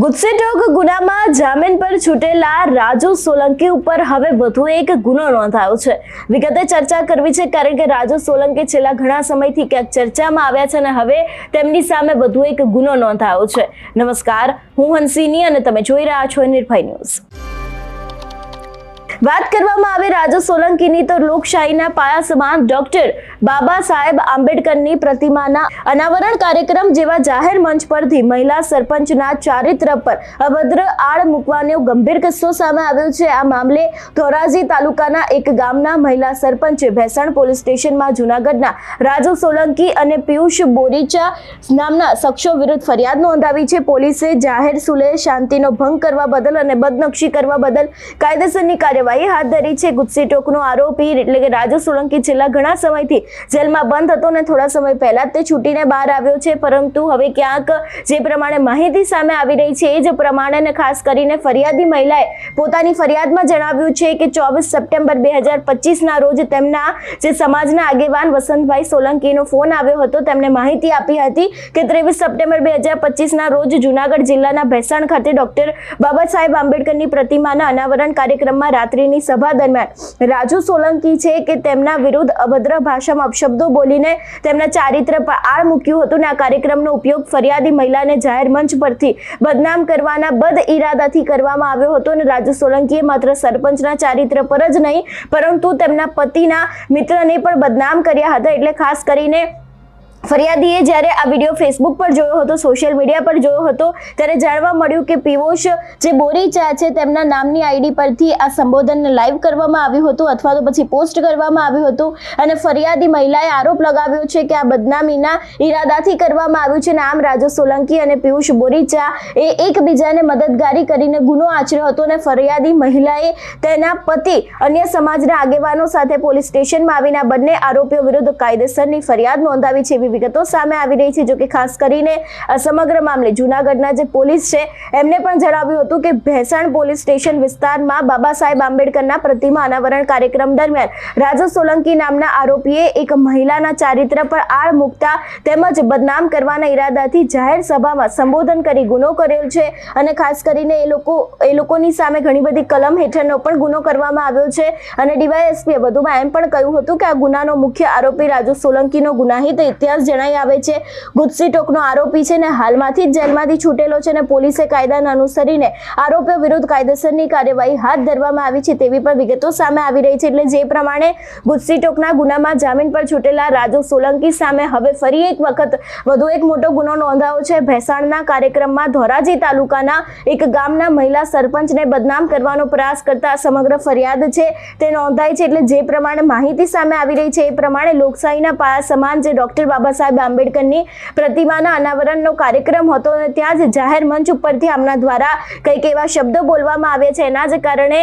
ગુસ્સેટોક ગુનામાં જામીન પર છૂટેલા રાજુ સોલંકી ઉપર હવે વધુ એક ગુનો નોંધાયો છે. વિગતે ચર્ચા કરવી છે કારણ કે રાજુ સોલંકી છેલ્લા ઘણા સમયથી ક્યાંક ચર્ચામાં આવ્યા છે અને હવે તેમની સામે વધુ એક ગુનો નોંધાયો છે. નમસ્કાર, હું હંસિની અને તમે જોઈ રહ્યા છો નિર્ભય ન્યૂઝ. વાત કરવામાં આવે રાજુ સોલંકીની તો લોકશાહીના પાયા સમાન ડોક્ટર બાબા સાહેબ આંબેડકરની પ્રતિમાના અનાવરણ કાર્યક્રમ જેવા જાહેર મંચ પરથી મહિલા સરપંચના ચારિત્ર પર અભદ્ર આળ મૂકવાનો ગંભીર કિસ્સો સામે આવ્યો છે. આ મામલે ધોરાજી તાલુકાના એક ગામના મહિલા સરપંચે ભેસાણ પોલીસ સ્ટેશનમાં જૂનાગઢના રાજુ સોલંકી અને પિયુષ બોરીચા નામના શખ્સો વિરુદ્ધ ફરિયાદ નોંધાવી છે. પોલીસે જાહેર સુલે શાંતિનો ભંગ કરવા બદલ અને બદનક્ષી કરવા બદલ કાયદેસરની કાર્યવાહી હાથ ધરી છે. ગુસ્સી ટોકનો આરોપી એટલે કે રાજુ સોલંકી છેલ્લા ઘણા સમયથી જેલમાં બંધ હતો અને થોડા સમય પહેલા તે છૂટીને બહાર આવ્યો છે. પરંતુ હવે ક્યાંક જે પ્રમાણે માહિતી સામે આવી રહી છે, એ જ પ્રમાણે અને ખાસ કરીને ફરિયાદી મહિલાએ પોતાની ફરિયાદમાં જણાવ્યું છે કે ચોવીસ સપ્ટેમ્બર બે હજાર પચીસના રોજ તેમના જે સમાજના આગેવાન વસંતભાઈ સોલંકીનો ફોન આવ્યો હતો. તેમણે માહિતી આપી હતી કે ત્રેવીસ સપ્ટેમ્બર બે હજાર પચીસના રોજ જુનાગઢ જિલ્લાના ભેસાણ ખાતે ડોક્ટર બાબા સાહેબ આંબેડકરની પ્રતિમાના અનાવરણ કાર્યક્રમમાં રાત્રિની સભા દરમિયાન રાજુ સોલંકી છે કે તેમના વિરુદ્ધ અભદ્ર ભાષામાં અપશબ્દો બોલીને તેમના ચારિત્ર પર આળ મૂક્યું હતું ને આ કાર્યક્રમનો ઉપયોગ ફરિયાદી મહિલાને જાહેર મંચ પરથી બદનામ કરવાના બદ ઈરાદાથી કરવામાં આવ્યો હતો અને રાજુ સોલંકીએ માત્ર સરપંચના ચારિત્ર પર જ નહીં, પરંતુ તેમના પતિના મિત્રને પણ બદનામ કર્યા હતા. એટલે ખાસ કરીને ફરિયાદીએ જ્યારે આ વીડિયો ફેસબુક પર જોયો હતો સોશિયલ મીડિયા પર જોયો હતો, ત્યારે જાણવા મળ્યું કે પીવોશ જે બોરીચા છે તેમના નામની આઈડી પરથી આ સંબોધનને લાઈવ કરવામાં આવ્યું હતું અથવા તો પછી પોસ્ટ કરવામાં આવ્યું હતું અને ફરિયાદી મહિલાએ આરોપ લગાવ્યો છે કે આ બદનામીના ઈરાદાથી કરવામાં આવ્યું છે અને આમ રાજુ સોલંકી અને પિયુષ બોરીચા એ એકબીજાને મદદગારી કરીને ગુનો આચર્યો હતો અને ફરિયાદી મહિલાએ તેના પતિ અન્ય સમાજના આગેવાનો સાથે પોલીસ સ્ટેશનમાં આવીને આ બંને આરોપીઓ વિરુદ્ધ કાયદેસરની ફરિયાદ નોંધાવી છે એવી વિગતો સામે આવી રહી છે જો ખાસ કરીને સમગ્ર મામલે જૂનાગઢના જે પોલીસ છે, એમને પણ જણાવ્યું હતું કે ભેસાણ પોલીસ સ્ટેશન વિસ્તારમાં બાબા સાહેબ આંબેડકરના પ્રતિમા અનાવરણ કાર્યક્રમ દરમિયાન રાજુ સોલંકી નામના આરોપીએ એક મહિલાના ચારિત્ર પર આળ મૂકતા તેમજ બદનામ કરવાના ઈરાદાથી જાહેર સભામાં સંબોધન કરી ગુનો કર્યો છે અને ખાસ કરીને એ લોકો, એ લોકોની સામે ઘણી બધી કલમ હેઠળનો પણ ગુનો કરવામાં આવ્યો છે અને ડીવાયએસપીએ વધુમાં એમ પણ કહ્યું હતું કે આ ગુનાનો મુખ્ય આરોપી રાજુ સોલંકીનો ગુનાહિત ઇતિહાસ જણાઈ આવે છે. ગુજસી ટોકનો આરોપી છે ને હાલમાંથી જ જેલમાંથી છૂટેલો છે ને પોલીસે કાયદાને અનુસરીને આરોપીઓ વિરુદ્ધ કાયદેસરની કાર્યવાહી હાથ ધરવામાં આવી છે તેવી પણ વિગતો સામે આવી રહી છે. એટલે જે પ્રમાણે ગુજસી ટોકના ગુનામાં જામીન પર છૂટેલા રાજુ સોલંકી સામે હવે ફરી એક વખત વધુ એક મોટો ગુનો નોંધાયો છે. ભેસાણના કાર્યક્રમમાં ધોરાજી તાલુકાના એક ગામના મહિલા સરપંચને બદનામ કરવાનો પ્રયાસ કરતા સમગ્ર ફરિયાદ છે તે નોંધાઈ છે. એટલે જે પ્રમાણે માહિતી સામે આવી રહી છે એ પ્રમાણે લોકશાહીના પાયા સમાન જે ડોક્ટર બાબા સાહેબ આંબેડકરની પ્રતિમાના અનાવરણનો કાર્યક્રમ હતો અને ત્યાં જ જાહેર મંચ ઉપરથી આમના દ્વારા કંઈક એવા શબ્દો બોલવામાં આવ્યા છે. એના જ કારણે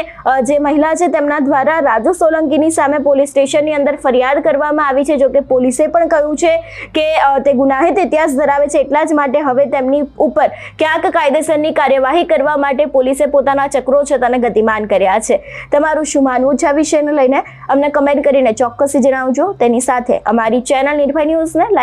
જે મહિલા છે તેમના દ્વારા રાજુ સોલંકીની સામે પોલીસ સ્ટેશનની અંદર ફરિયાદ કરવામાં આવી છે. જોકે પોલીસે પણ કહ્યું છે કે તે ગુનાહિત ઇતિહાસ ધરાવે છે એટલા જ માટે હવે તેમની ઉપર ક્યાંક કાયદેસરની કાર્યવાહી કરવા માટે પોલીસે પોતાના ચક્રો છે તેને ગતિમાન કર્યા છે. તમારું શું માનવું છે આ વિષયને લઈને? અમને કમેન્ટ કરીને ચોક્કસ જણાવજો. તેની સાથે અમારી ચેનલ નિર્ભય ન્યૂઝને